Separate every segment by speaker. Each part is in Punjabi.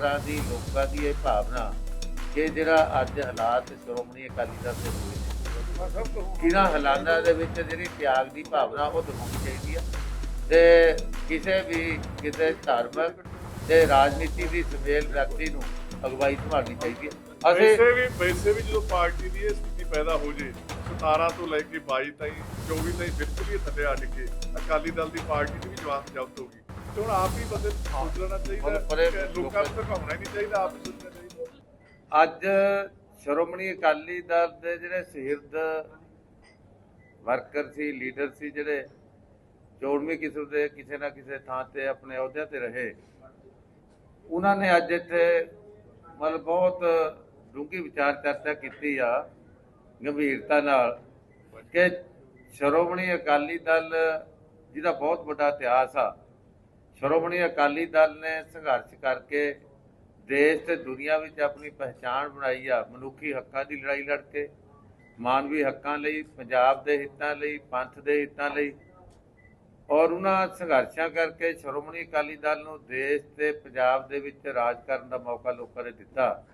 Speaker 1: ਵਰਕਰਾਂ ਦੀ ਲੋਕਾਂ ਦੀ ਇਹ ਭਾਵਨਾ ਕਿ ਜਿਹੜਾ ਅੱਜ ਹਾਲਾਤ ਸ਼੍ਰੋਮਣੀ ਅਕਾਲੀ ਦਲ ਦੇ ਹੋਏ ਨੇ, ਇਹਨਾਂ ਹਾਲਾਤਾਂ ਦੇ ਵਿੱਚ ਜਿਹੜੀ ਤਿਆਗ ਦੀ ਭਾਵਨਾ ਉਹ ਦਿਖਾਉਣੀ ਚਾਹੀਦੀ ਆ। ਤੇ ਕਿਸੇ ਵੀ ਕਿਸੇ ਧਾਰਮਿਕ ਤੇ ਰਾਜਨੀਤੀ ਦੀ ਸਮੇਲ ਵਿਅਕਤੀ ਨੂੰ ਅਗਵਾਈ ਸੰਭਾਲਣੀ ਚਾਹੀਦੀ ਹੈ ਅਸੀਂ
Speaker 2: ਵੈਸੇ ਵੀ ਵੈਸੇ ਵੀ ਜਦੋਂ ਪਾਰਟੀ ਦੀ ਇਹ ਸਥਿਤੀ ਪੈਦਾ ਹੋ ਜੇ 17 ਤੋਂ ਲੈ ਕੇ 22 ਤਾਈਂ 24 ਤਾਈਂ ਬਿਲਕੁਲ ਹੀ ਥੱਲੇ ਆ ਕੇ ਅਕਾਲੀ ਦਲ ਦੀ ਪਾਰਟੀ ਦੀ ਵੀ ਜਵਾਬ ਜ਼ਬਤ ਹੋ ਗਈ। ਤੇ ਹੁਣ ਆਪ ਹੀ ਬੰਦੇ ਨੂੰ ਸੋਚ ਲੈਣਾ ਚਾਹੀਦਾ
Speaker 1: ਹੁਣ ਪਰੇ
Speaker 2: ਕਿ ਲੋਕਾਂ ਨੂੰ ਧਕਾਉਣਾ ਹੀ ਨਹੀਂ ਚਾਹੀਦਾ ਆਪ ਹੀ ਸੋਚਣਾ ਚਾਹੀਦਾ।
Speaker 1: ਅੱਜ ਸ਼੍ਰੋਮਣੀ ਅਕਾਲੀ ਦਲ ਦੇ ਜਿਹੜੇ ਸਿਰਦ ਵਰਕਰ ਸੀ ਲੀਡਰ ਸੀ ਜਿਹੜੇ ਚੋਣਵੀਂ ਕਿਸਮ ਦੇ ਕਿਸੇ ਨਾ ਕਿਸੇ ਥਾਂ ਤੇ ਆਪਣੇ ਅਹੁਦਿਆਂ ਤੇ ਰਹੇ ਉਹਨਾਂ ਨੇ ਅੱਜ ਇੱਥੇ ਮਤਲਬ ਬਹੁਤ ਡੂੰਘੀ ਵਿਚਾਰ ਚਰਚਾ ਕੀਤੀ ਆ ਗੰਭੀਰਤਾ ਨਾਲ ਕਿ ਸ਼੍ਰੋਮਣੀ ਅਕਾਲੀ ਦਲ ਜਿਹਦਾ ਬਹੁਤ ਵੱਡਾ ਇਤਿਹਾਸ ਆ ਸ਼੍ਰੋਮਣੀ ਅਕਾਲੀ ਦਲ ਨੇ ਸੰਘਰਸ਼ ਕਰਕੇ ਦੇਸ਼ ਤੇ ਦੁਨੀਆ ਵਿੱਚ ਆਪਣੀ ਪਹਿਚਾਣ ਬਣਾਈ ਆ, ਮਨੁੱਖੀ ਹੱਕਾਂ ਦੀ ਲੜਾਈ ਲੜ ਕੇ ਮਾਨਵੀ ਹੱਕਾਂ ਲਈ, ਪੰਜਾਬ ਦੇ ਹਿੱਤਾਂ ਲਈ, ਪੰਥ ਦੇ ਹਿੱਤਾਂ ਲਈ। ਔਰ ਉਹਨਾਂ ਸੰਘਰਸ਼ਾਂ ਕਰਕੇ ਸ਼੍ਰੋਮਣੀ ਅਕਾਲੀ ਦਲ ਨੂੰ ਦੇਸ਼ ਤੇ ਪੰਜਾਬ ਦੇ ਵਿੱਚ ਰਾਜ ਕਰਨ ਦਾ ਮੌਕਾ ਲੋਕਾਂ ਨੇ ਦਿੱਤਾ।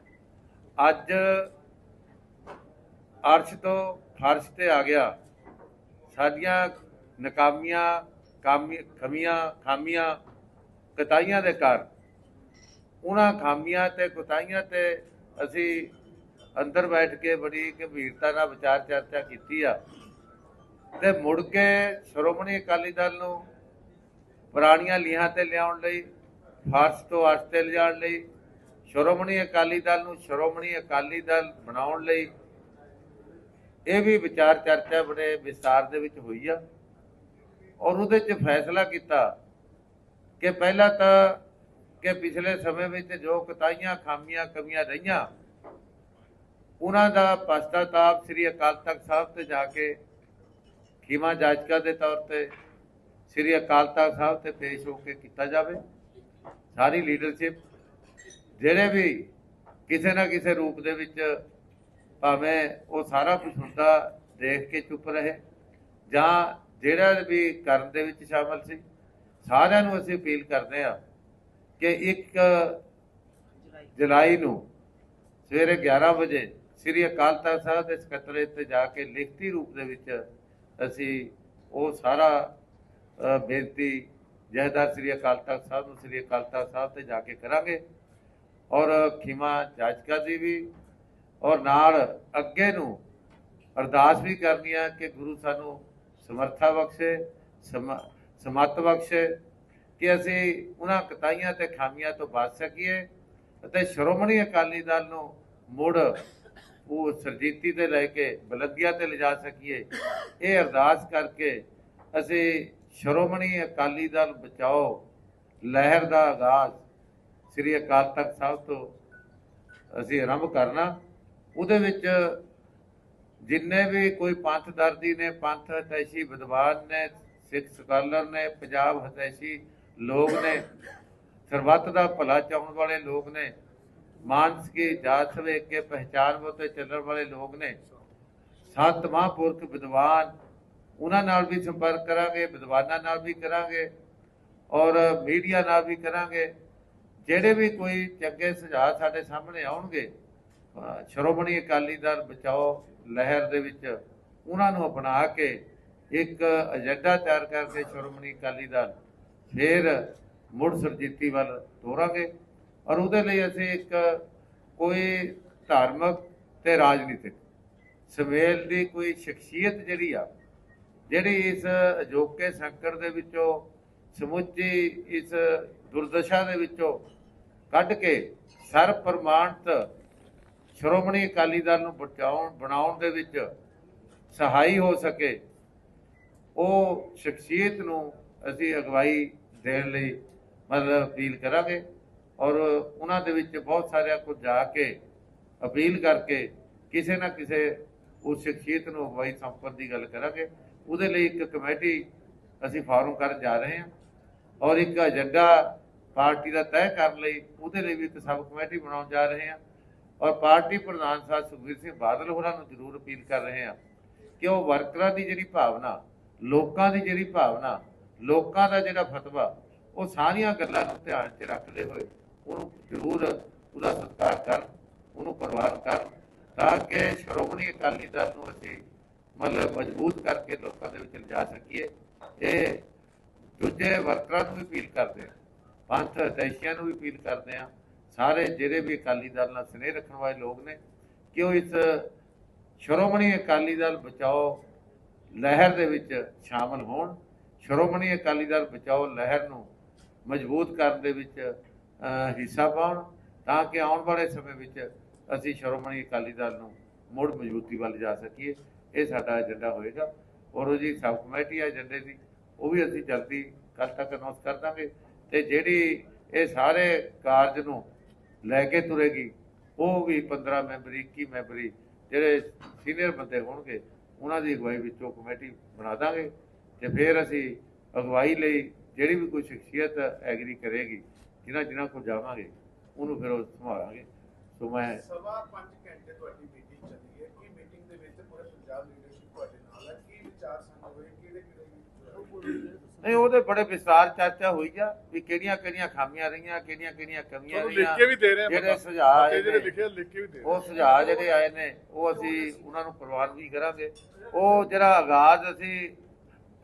Speaker 1: ਅੱਜ ਅਰਸ਼ ਤੋਂ ਫਰਸ਼ ਤੇ ਆ ਗਿਆ। ਸਾਡੀਆਂ ਨਕਾਮੀਆਂ, ਕਾਮੀ, ਖਮੀਆਂ, ਖਾਮੀਆਂ ਕਤਾਈਆਂ ਦੇ ਕਾਰਨ ਉਹਨਾਂ ਖਾਮੀਆਂ ਤੇ ਕੁਤਾਈਆਂ ਤੇ ਅਸੀਂ ਅੰਦਰ ਬੈਠ ਕੇ ਬੜੀ ਗੰਭੀਰਤਾ ਨਾਲ ਵਿਚਾਰ ਚਰਚਾ ਕੀਤੀ ਆ। ਤੇ ਮੁੜ ਕੇ ਸ਼੍ਰੋਮਣੀ ਅਕਾਲੀ ਦਲ ਨੂੰ ਪੁਰਾਣੀਆਂ ਲੀਹਾਂ ਤੇ ਲਿਆਉਣ ਲਈ, ਫਰਸ਼ ਤੋਂ ਅਰਸ਼ ਤੇ ਲਿਜਾਣ ਲਈ, ਸ਼੍ਰੋਮਣੀ ਅਕਾਲੀ ਦਲ ਨੂੰ ਸ਼੍ਰੋਮਣੀ ਅਕਾਲੀ ਦਲ ਬਣਾਉਣ ਲਈ ਇਹ ਵੀ ਵਿਚਾਰ ਚਰਚਾ ਬੜੇ ਵਿਸਤਾਰ ਦੇ ਵਿੱਚ ਹੋਈ ਆ। ਔਰ ਉਹਦੇ 'ਚ ਫੈਸਲਾ ਕੀਤਾ ਕਿ ਪਹਿਲਾਂ ਤਾਂ ਕਿ ਪਿਛਲੇ ਸਮੇਂ ਵਿੱਚ ਜੋ ਕਤਾਈਆਂ, ਖਾਮੀਆਂ, ਕਮੀਆਂ ਰਹੀਆਂ, ਉਹਨਾਂ ਦਾ ਪਛਤਾਤਾਪ ਸ੍ਰੀ ਅਕਾਲ ਤਖਤ ਸਾਹਿਬ ਤੇ ਜਾ ਕੇ ਖੀਮਾ ਜਾਚਕਾ ਦੇ ਤੌਰ ਤੇ ਸ੍ਰੀ ਅਕਾਲ ਤਖਤ ਸਾਹਿਬ ਤੇ ਪੇਸ਼ ਹੋ ਕੇ ਕੀਤਾ ਜਾਵੇ। ਸਾਰੀ ਲੀਡਰਸ਼ਿਪ ਜਿਹੜੇ ਵੀ ਕਿਸੇ ਨਾ ਕਿਸੇ ਰੂਪ ਦੇ ਵਿੱਚ ਭਾਵੇਂ ਉਹ ਸਾਰਾ ਕੁਝ ਹੁੰਦਾ, ਦੇਖ ਕੇ ਚੁੱਪ ਰਹੇ ਜਾਂ ਜਿਹੜਾ ਵੀ ਕਰਨ ਦੇ ਵਿੱਚ ਸ਼ਾਮਲ ਸੀ। ਸਾਰਿਆਂ ਨੂੰ ਅਸੀਂ ਅਪੀਲ ਕਰਦੇ ਹਾਂ ਕਿ ਇੱਕ ਜੁਲਾਈ ਨੂੰ ਸਵੇਰੇ 11 ਵਜੇ ਸ੍ਰੀ ਅਕਾਲ ਤਖਤ ਸਾਹਿਬ ਦੇ ਸਕੱਤਰੇਤ ਤੇ ਜਾ ਕੇ ਲਿਖਤੀ ਰੂਪ ਦੇ ਵਿੱਚ ਅਸੀਂ ਉਹ ਸਾਰਾ ਬੇਨਤੀ ਜਹਦਾਰ ਸ੍ਰੀ ਅਕਾਲ ਤਖਤ ਸਾਹਿਬ ਨੂੰ ਸ੍ਰੀ ਅਕਾਲ ਤਖਤ ਸਾਹਿਬ ਤੇ ਜਾ ਕੇ ਕਰਾਂਗੇ। ਔਰ ਖਿਮਾ ਜਾਚਕਾ ਦੀ ਵੀ ਔਰ ਨਾਲ ਅੱਗੇ ਨੂੰ ਅਰਦਾਸ ਵੀ ਕਰਨੀ ਆ ਕਿ ਗੁਰੂ ਸਾਨੂੰ ਸਮਰੱਥਾ ਬਖਸ਼ੇ, ਸਮ- ਸਮੱਤ ਬਖਸ਼ੇ ਕਿ ਅਸੀਂ ਉਹਨਾਂ ਕਤਾਈਆਂ ਤੇ ਖਾਮੀਆਂ ਤੋਂ ਬਚ ਸਕੀਏ ਅਤੇ ਸ਼੍ਰੋਮਣੀ ਅਕਾਲੀ ਦਲ ਨੂੰ ਮੁੜ ਉਹ ਸਰਜੀਤੀ ਤੇ ਲੈ ਕੇ ਬਲੰਦੀਆਂ ਤੇ ਲਿਜਾ ਸਕੀਏ। ਇਹ ਅਰਦਾਸ ਕਰਕੇ ਅਸੀਂ ਸ਼੍ਰੋਮਣੀ ਅਕਾਲੀ ਦਲ ਬਚਾਓ, ਲਹਿਰ ਦਾ ਆਗਾਜ਼ ਸ੍ਰੀ ਅਕਾਲ ਤਖਤ ਸਾਹਿਬ ਤੋਂ ਅਸੀਂ ਆਰੰਭ ਕਰਨਾ। ਉਹਦੇ ਵਿੱਚ ਜਿੰਨੇ ਵੀ ਕੋਈ ਪੰਥ ਦਰਦੀ ਨੇ, ਪੰਥ ਹਤੈਸ਼ੀ ਵਿਦਵਾਨ ਨੇ ਸਿੱਖ ਸਕਾਲਰ ਨੇ, ਪੰਜਾਬ ਹਤੈਸ਼ੀ ਲੋਕ ਨੇ, ਸਰਬੱਤ ਦਾ ਭਲਾ ਚਾਹਣ ਵਾਲੇ ਲੋਕ ਨੇ ਮਾਨਸ ਕੀ ਜਾਤ ਵੇਖ ਕੇ ਪਹਿਚਾਨ ਮੋਤੇ ਚੱਲਣ ਵਾਲੇ ਲੋਕ ਨੇ, ਸੱਤ ਮਹਾਂਪੁਰਖ ਵਿਦਵਾਨ ਉਹਨਾਂ ਨਾਲ ਵੀ ਸੰਪਰਕ ਕਰਾਂਗੇ, ਵਿਦਵਾਨਾਂ ਨਾਲ ਵੀ ਕਰਾਂਗੇ ਔਰ ਮੀਡੀਆ ਨਾਲ ਵੀ ਕਰਾਂਗੇ, ਜਿਹੜੇ ਵੀ ਕੋਈ ਚੰਗੇ ਸੁਝਾਅ ਸਾਡੇ ਸਾਹਮਣੇ ਆਉਣਗੇ ਸ਼੍ਰੋਮਣੀ ਅਕਾਲੀ ਦਲ ਬਚਾਓ ਲਹਿਰ ਦੇ ਵਿੱਚ ਉਹਨਾਂ ਨੂੰ ਅਪਣਾ ਕੇ ਇੱਕ ਏਜੰਡਾ ਤਿਆਰ ਕਰਕੇ ਸ਼੍ਰੋਮਣੀ ਅਕਾਲੀ ਦਲ ਫਿਰ ਮੁੜ ਸਰਜੀਤੀ ਵੱਲ ਤੋਰਾਂਗੇ ਔਰ ਉਹਦੇ ਲਈ ਅਸੀਂ ਇੱਕ ਕੋਈ ਧਾਰਮਿਕ ਤੇ ਰਾਜਨੀਤਿਕ ਸਮੇਲ ਦੀ ਕੋਈ ਸ਼ਖਸੀਅਤ ਜਿਹੜੀ ਆ, ਜਿਹੜੀ ਇਸ ਅਜੋਕੇ ਸੰਕਟ ਦੇ ਵਿੱਚੋਂ, ਸਮੁੱਚੀ ਇਸ ਦੁਰਦਸ਼ਾ ਦੇ ਵਿੱਚੋਂ ਕੱਢ ਕੇ ਸਰਬ ਪ੍ਰਮਾਣਤ ਸ਼੍ਰੋਮਣੀ ਅਕਾਲੀ ਦਲ ਨੂੰ ਬਚਾਉਣ, ਬਣਾਉਣ ਦੇ ਵਿੱਚ ਸਹਾਈ ਹੋ ਸਕੇ ਉਹ ਸ਼ਖਸੀਅਤ ਨੂੰ ਅਸੀਂ ਅਗਵਾਈ ਦੇਣ ਲਈ ਮਤਲਬ ਅਪੀਲ ਕਰਾਂਗੇ ਔਰ ਉਹਨਾਂ ਦੇ ਵਿੱਚ ਬਹੁਤ ਸਾਰਿਆਂ ਕੋਲ ਜਾ ਕੇ ਅਪੀਲ ਕਰਕੇ ਕਿਸੇ ਨਾ ਕਿਸੇ ਉਸ ਸ਼ਖਸੀਅਤ ਨੂੰ ਅਗਵਾਈ ਸੰਪਰ ਦੀ ਗੱਲ ਕਰਾਂਗੇ। ਉਹਦੇ ਲਈ ਇੱਕ ਕਮੇਟੀ ਅਸੀਂ ਫਾਰਮ ਕਰਨ ਜਾ ਰਹੇ ਹਾਂ ਔਰ ਇੱਕ ਏਜੰਡਾ ਪਾਰਟੀ ਦਾ ਤੈਅ ਕਰਨ ਲਈ ਉਹਦੇ ਲਈ ਵੀ ਇੱਕ ਸਬ ਕਮੇਟੀ ਬਣਾਉਣ ਜਾ ਰਹੇ ਹਾਂ ਔਰ ਪਾਰਟੀ ਪ੍ਰਧਾਨ ਸਾਹਿਬ ਸੁਖਬੀਰ ਸਿੰਘ ਬਾਦਲ ਹੋਰਾਂ ਨੂੰ ਜ਼ਰੂਰ ਅਪੀਲ ਕਰ ਰਹੇ ਹਾਂ ਕਿ ਉਹ ਵਰਕਰਾਂ ਦੀ ਜਿਹੜੀ ਭਾਵਨਾ ਲੋਕਾਂ ਦੀ ਜਿਹੜੀ ਭਾਵਨਾ, ਲੋਕਾਂ ਦਾ ਜਿਹੜਾ ਫਤਵਾ, ਉਹ ਸਾਰੀਆਂ ਗੱਲਾਂ ਨੂੰ ਧਿਆਨ 'ਚ ਰੱਖਦੇ ਹੋਏ ਉਹਨੂੰ ਜ਼ਰੂਰ ਉਹਦਾ ਸਤਿਕਾਰ ਕਰ, ਉਹਨੂੰ ਪ੍ਰਵਾਨ ਕਰ, ਤਾਂ ਕਿ ਸ਼੍ਰੋਮਣੀ ਅਕਾਲੀ ਦਲ ਨੂੰ ਅਸੀਂ ਮਤਲਬ ਮਜ਼ਬੂਤ ਕਰਕੇ ਲੋਕਾਂ ਦੇ ਵਿੱਚ ਲਿਜਾ ਸਕੀਏ। ਇਹ ਦੂਜੇ ਵਰਕਰਾਂ ਨੂੰ ਵੀ ਅਪੀਲ ਕਰਦੇ ਆ ਪੰਥ ਅਧਿਆਇਸ਼ੀਆਂ ਨੂੰ ਵੀ ਅਪੀਲ ਕਰਦੇ ਆ ਸਾਰੇ ਜਿਹੜੇ ਵੀ ਅਕਾਲੀ ਦਲ ਨਾਲ ਸਨੇਹ ਰੱਖਣ ਵਾਲੇ ਲੋਕ ਨੇ, ਕਿ ਉਹ ਇਸ ਸ਼੍ਰੋਮਣੀ ਅਕਾਲੀ ਦਲ ਬਚਾਓ ਲਹਿਰ ਦੇ ਵਿੱਚ ਸ਼ਾਮਲ ਹੋਣ। ਸ਼੍ਰੋਮਣੀ ਅਕਾਲੀ ਦਲ ਬਚਾਓ ਲਹਿਰ ਨੂੰ ਮਜ਼ਬੂਤ ਕਰਨ ਦੇ ਵਿੱਚ ਹਿੱਸਾ ਪਾਉਣ ਤਾਂ ਕਿ ਆਉਣ ਵਾਲੇ ਸਮੇਂ ਵਿੱਚ ਅਸੀਂ ਸ਼੍ਰੋਮਣੀ ਅਕਾਲੀ ਦਲ ਨੂੰ ਮੁੜ ਮਜ਼ਬੂਤੀ ਵੱਲ ਜਾ ਸਕੀਏ। ਇਹ ਸਾਡਾ ਏਜੰਡਾ ਹੋਏਗਾ। ਔਰ ਉਹ ਜੀ ਸਬ ਕਮੇਟੀ ਹੈ ਏਜੰਡੇ ਦੀ, ਉਹ ਵੀ ਅਸੀਂ ਜਲਦੀ ਕੱਲ ਤੱਕ ਅਨਾਉਂਸ ਕਰ ਦਾਂਗੇ। ਤੇ ਜਿਹੜੀ ਇਹ ਸਾਰੇ ਕਾਰਜ ਨੂੰ ਲੈ ਕੇ ਤੁਰੇਗੀ, ਉਹ ਵੀ 15 ਮੈਂਬਰੀ 21 ਮੈਂਬਰੀ ਜਿਹੜੇ ਸੀਨੀਅਰ ਬੰਦੇ ਹੋਣਗੇ ਉਹਨਾਂ ਦੀ ਅਗਵਾਈ ਵਿੱਚੋਂ ਕਮੇਟੀ ਬਣਾ ਦਾਂਗੇ ਤੇ ਫਿਰ ਅਸੀਂ ਅਗਵਾਈ ਲਈ ਜਿਹੜੀ ਵੀ ਕੋਈ ਸ਼ਖਸੀਅਤ ਐਗਰੀ ਕਰੇਗੀ ਜਿਨ੍ਹਾਂ ਜਿਨ੍ਹਾਂ ਕੋਲ ਜਾਵਾਂਗੇ ਉਹਨੂੰ ਫਿਰ ਉਹ ਸੰਭਾਲਾਂਗੇ। ਸੋ ਮੈਂ
Speaker 3: ਸਵਾ 5 ਘੰਟੇ ਤੁਹਾਡੀ ਮੀਟਿੰਗ ਚੱਲੀ ਹੈ। ਕੀ ਮੀਟਿੰਗ ਦੇ ਵਿੱਚ ਪੂਰੇ ਪੰਜਾਬ ਲੀਡਰਸ਼ਿਪ ਤੁਹਾਡੇ ਨਾਲ ਹੈ? ਕੀ ਵਿਚਾਰ ਸਾਂਝੇ ਹੋਏ? ਕਿਹੜੇ ਕਿਹੜੇ
Speaker 1: ਨਹੀਂ ਉਹਦੇ ਬੜੇ ਵਿਸਤਾਰ ਚਰਚਾ ਹੋਈ ਆ ਵੀ ਕਿਹੜੀਆਂ ਕਿਹੜੀਆਂ ਖਾਮੀਆਂ ਰਹੀਆਂ ਕਿਹੜੀਆਂ ਕਿਹੜੀਆਂ ਕਮੀਆਂ
Speaker 2: ਤੁਹਾਨੂੰ ਲਿਖ
Speaker 1: ਰਹੀਆਂ
Speaker 2: ਕੇ ਵੀ ਦੇ ਰਹੇ ਆ
Speaker 1: ਜਿਹੜੇ। ਸੁਝਾਅ ਆਏ
Speaker 2: ਜਿਹੜੇ
Speaker 1: ਨੇ,
Speaker 2: ਲਿਖੇ ਕੇ ਵੀ ਦੇ ਰਹੇ
Speaker 1: ਉਹ ਸੁਝਾਅ ਜਿਹੜੇ ਆਏ ਨੇ ਉਹ ਅਸੀਂ ਉਹਨਾਂ ਨੂੰ ਪ੍ਰਵਾਨ ਵੀ ਕਰਾਂਗੇ। ਉਹ ਜਿਹੜਾ ਆਗਾਜ਼ ਅਸੀਂ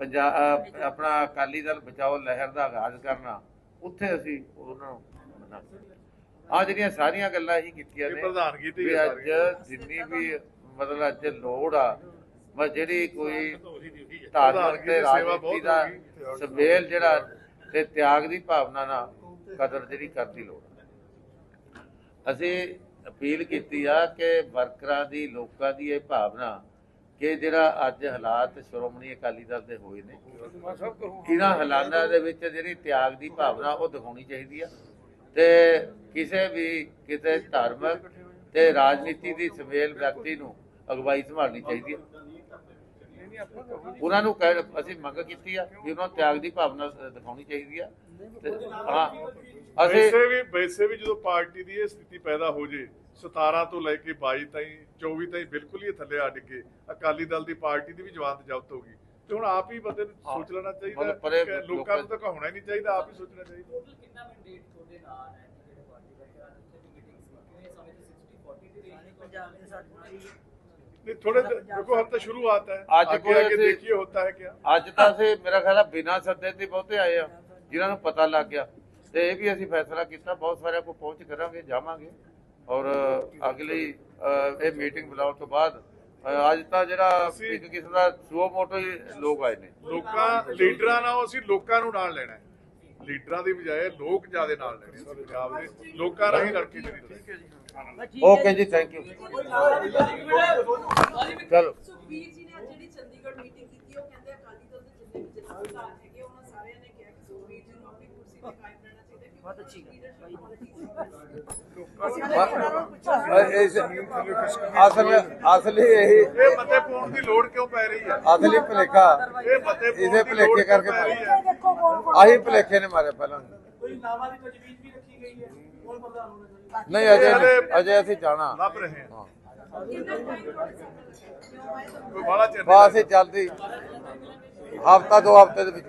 Speaker 1: ਪੰਜਾਬ ਆਪਣਾ ਅਕਾਲੀ ਦਲ ਬਚਾਓ ਲਹਿਰ ਦਾ ਆਗਾਜ਼ ਕਰਨਾ ਉੱਥੇ ਅਸੀਂ ਉਹਨਾਂ ਨੂੰ ਮੰਨਾਂਗੇ ਆ ਜਿਹੜੀਆਂ ਸਾਰੀਆਂ ਗੱਲਾਂ ਹੀ ਕੀਤੀਆਂ
Speaker 2: ਇਹ
Speaker 1: ਨੇ
Speaker 2: ਪ੍ਰਧਾਨਗੀ ਤੇ ਹੀ
Speaker 1: ਵੀ
Speaker 2: ਆ
Speaker 1: ਅੱਜ ਜਿੰਨੀ ਵੀ ਮਤਲਬ ਅੱਜ ਲੋੜ ਆ ਬਸ ਜਿਹੜੀ ਕੋਈ ਧਾਰਮਿਕ ਤੇ ਰਾਜਨੀਤੀ ਦਾ ਸੰਵੇਲ ਜਿਹੜਾ ਤੇ ਤਿਆਗ ਦੀ ਭਾਵਨਾ ਨਾਲ ਕਦਰ ਜਿਹੜੀ ਕਰਦੀ ਲੋੜ। ਅਸੀਂ ਅਪੀਲ ਕੀਤੀ ਆ ਕਿ ਵਰਕਰਾਂ ਦੀ ਲੋਕਾਂ ਦੀ ਇਹ ਭਾਵਨਾ ਕਿ ਜਿਹੜਾ ਅੱਜ ਹਾਲਾਤ ਸ਼੍ਰੋਮਣੀ ਅਕਾਲੀ ਦਲ ਦੇ ਹੋਏ ਨੇ ਇਹਨਾਂ ਹਾਲਾਤਾਂ ਦੇ ਵਿੱਚ ਜਿਹੜੀ ਤਿਆਗ ਦੀ ਭਾਵਨਾ ਉਹ ਦਿਖਾਉਣੀ ਚਾਹੀਦੀ ਆ ਤੇ ਕਿਸੇ ਵੀ ਕਿਸੇ ਧਾਰਮਿਕ ਤੇ ਰਾਜਨੀਤੀ ਦੀ ਸਮੇਲ ਵਿਅਕਤੀ ਨੂੰ ਅਗਵਾਈ ਸੰਭਾਲਣੀ ਚਾਹੀਦੀ ਹੈ। ਉਹਨਾਂ ਨੂੰ ਕਹਿ ਅਸੀਂ ਮੰਗ ਕੀਤੀ ਆ ਵੀ ਉਹਨਾਂ ਨੂੰ ਤਿਆਗ ਦੀ ਭਾਵਨਾ ਦਿਖਾਉਣੀ ਚਾਹੀਦੀ ਆ। ਤੇ ਹਾਂ ਅਸੀਂ
Speaker 2: ਵੈਸੇ ਵੀ ਵੈਸੇ ਵੀ ਜਦੋਂ ਪਾਰਟੀ ਦੀ ਇਹ ਸਥਿਤੀ ਪੈਦਾ ਹੋ ਜੇ 17 ਤੋਂ ਲੈ ਕੇ 22 ਤਾਈਂ 24 ਤਾਈਂ ਬਿਲਕੁਲ ਹੀ ਥੱਲੇ ਆ ਡਿੱਗੇ। ਅਕਾਲੀ ਦਲ ਦੀ ਪਾਰਟੀ ਦੀ ਵੀ ਜਵਾਨਤ ਜ਼ਬਤ ਹੋ ਗਈ। ਤੇ ਹੁਣ ਆਪ ਹੀ ਬੰਦੇ ਨੂੰ। ਸੋਚ ਲੈਣਾ ਚਾਹੀਦਾ ਲੋਕਾਂ ਨੂੰ ਤਾਂ ਕਹਾਉਣਾ ਹੀ ਨਹੀਂ ਚਾਹੀਦਾ ਆਪ ਹੀ ਸੋਚਣਾ ਚਾਹੀਦਾ।
Speaker 4: ਟੋਟਲ ਕਿੰਨਾ ਮੈਂਡੇਟ ਤੁਹਾਡੇ ਨਾਲ ਹੈ ਜਿਹੜੇ ਪਾਰਟੀ ਵਰਕਰਾਂ ਦੀ ਉੱਥੇ ਵੀ ਮੀਟਿੰਗ ਸੀ ਕਿਵੇਂ ਸਮੇਂ ਤੇ 60 40 ਦੀ ਰੇਂਜ ਪੰਜਾਬ ਦੇ ਸਾਡੇ
Speaker 2: नहीं थोड़े देखो हम तो शुरुआत है
Speaker 1: आज
Speaker 2: आगे
Speaker 1: कोई
Speaker 2: आगे
Speaker 1: ऐसे-
Speaker 2: देखिए होता है क्या
Speaker 1: ਅੱਜ ਤਾਂ ਅਸੀਂ ਮੇਰਾ ਖਿਆਲ ਆ ਬਿਨਾਂ ਸੱਦੇ ਤੇ ਬਹੁਤੇ ਆਏ ਆ ਜਿਨ੍ਹਾਂ ਨੂੰ ਪਤਾ ਲੱਗ ਗਿਆ ਤੇ ਇਹ ਵੀ ਅਸੀਂ ਫੈਸਲਾ ਕੀਤਾ ਬਹੁਤ ਸਾਰਿਆਂ ਕੋਲ ਪਹੁੰਚ ਕਰਾਂਗੇ ਜਾਵਾਂਗੇ ਔਰ ਅਗਲੀ ਅ, ਇਹ ਮੀਟਿੰਗ ਬੁਲਾਉਣ ਤੋਂ ਬਾਅਦ ਅ, ਅੱਜ ਤਾਂ ਜਿਹੜਾ
Speaker 2: ਅਸੀਂ-
Speaker 1: ਇੱਕ ਕਿਸਮ ਦਾ ਸੂਓ ਮੋਟੋ ਹੀ ਲੋਕ ਆਏ ਨੇ
Speaker 2: ਲੋਕਾਂ ਲੀਡਰਾਂ ਨਾਲ ਅਸੀਂ ਲੋਕਾਂ ਨੂੰ ਨਾਲ ਲੈਣਾ ਹੈ ਲੀਡਰਾਂ ਦੀ ਬਜਾਏ ਲੋਕ ਜਿਆਦੇ ਨਾਲ ਲੈਣੇ ਆ ਪੰਜਾਬ ਦੇ। ਲੋਕਾਂ ਨਾਲ ਹੀ ਲੜ ਕੇ ਜਿਹੜੀ ਠੀਕ ਹੈ। ਜੀ
Speaker 1: ਓਕੇ ਜੀ ਥੈਂਕ ਯੂ ਚਲੋ।
Speaker 5: ਸੁਖਬੀਰ ਜੀ ਨੇ ਅੱਜ ਜਿਹੜੀ ਚੰਡੀਗੜ੍ਹ ਮੀਟਿੰਗ ਕੀਤੀ ਉਹ ਕਹਿੰਦੇ ਅਕਾਲੀ ਦਲ ਦੇ ਜਿੰਨੇ ਵੀ ਜਥੇਦਾਰ ਹੈਗੇ ਉਹਨਾਂ ਸਾਰਿਆਂ ਨੇ ਕਿਹਾ ਕਿ ਸੁਖਬੀਰ ਜੀ ਨੂੰ ਆਪਣੀ ਕੁਰਸੀ ਤੇ ਕਾਇਮ ਰਹਿਣਾ ਚਾਹੀਦਾ ਕਿਉਂਕਿ ਬਹੁਤ ਅੱਛੀ
Speaker 1: ਅਸਲ ਅਸਲੀ ਇਹੀ
Speaker 2: ਇਹ ਮਤੇ ਪਾਉਣ ਦੀ ਲੋੜ ਕਿਉਂ ਪੈ ਰਹੀ ਹੈ?
Speaker 1: ਅਸਲੀ ਭਲੇਖਾ।
Speaker 2: ਇਹ ਮਤੇ ਪਾਉਣ
Speaker 1: ਇਹਦੇ
Speaker 2: ਦੀ
Speaker 1: ਭੁਲੇਖੇ
Speaker 2: ਲੋੜ ਕਿਉਂ
Speaker 1: ਕਰਕੇ
Speaker 2: ਪੈ ਰਹੀ
Speaker 1: ਪਾਏ।
Speaker 2: ਹੈ
Speaker 1: ਆਹੀ ਭਲੇਖੇ ਨੇ ਮਾਰੇ ਪਹਿਲਾਂ।
Speaker 3: ਕੋਈ ਨਾਵਾਂ ਦੀ ਤਜਵੀਜ਼ ਵੀ ਰੱਖੀ ਗਈ ਹੈ? ਕੌਣ ਪ੍ਰਧਾਨ ਹੋਣਾ ਚਾਹੀਦਾ?
Speaker 1: ਨਹੀਂ ਅਜੇ ਅਜੇ ਅਸੀਂ ਜਾਣਾ।
Speaker 2: ਲੱਭ ਰਹੇ ਹਾਂ।
Speaker 1: ਬਸ ਹਫਤਾ ਦੋ ਹਫ਼ਤੇ ਦੇ ਵਿੱਚ।